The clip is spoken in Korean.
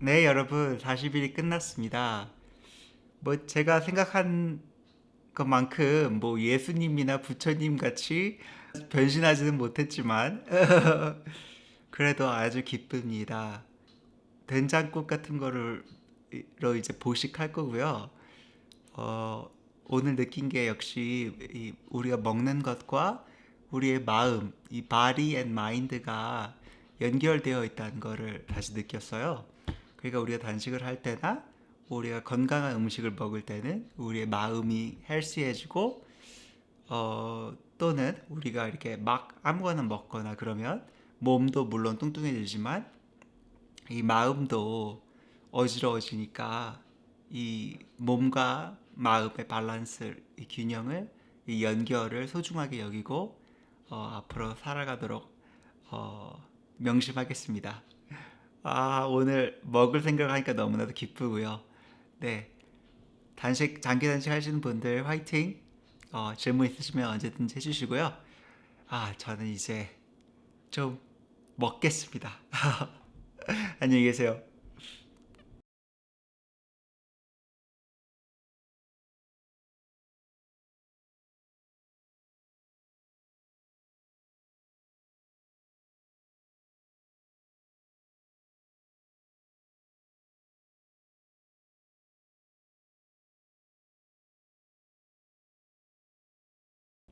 네, 여러분, 40일이 끝났습니다. 뭐, 제가 생각한 것만큼, 뭐, 예수님이나 부처님 같이 변신하지는 못했지만, 그래도 아주 기쁩니다. 된장국 같은 거를, 로 이제 보식할 거고요. 어, 오늘 느낀 게 역시 이 우리가 먹는 것과 우리의 마음, 이 body and mind가 연결되어 있다는 거를 다시 느꼈어요. 그러니까 우리가 단식을 할 때나 우리가 건강한 음식을 먹을 때는 우리의 마음이 헬시해지고 어, 또는 우리가 이렇게 막 아무거나 먹거나 그러면 몸도 물론 뚱뚱해지지만 이 마음도 어지러워지니까 이 몸과 마음의 밸런스, 이 균형을, 이 연결을 소중하게 여기고 어, 앞으로 살아가도록 어, 명심하겠습니다. 아, 오늘 먹을 생각하니까 너무나도 기쁘고요. 네. 단식, 장기 단식 하시는 분들 화이팅! 어, 질문 있으시면 언제든지 해주시고요. 아, 저는 이제 좀 먹겠습니다. 안녕히 계세요.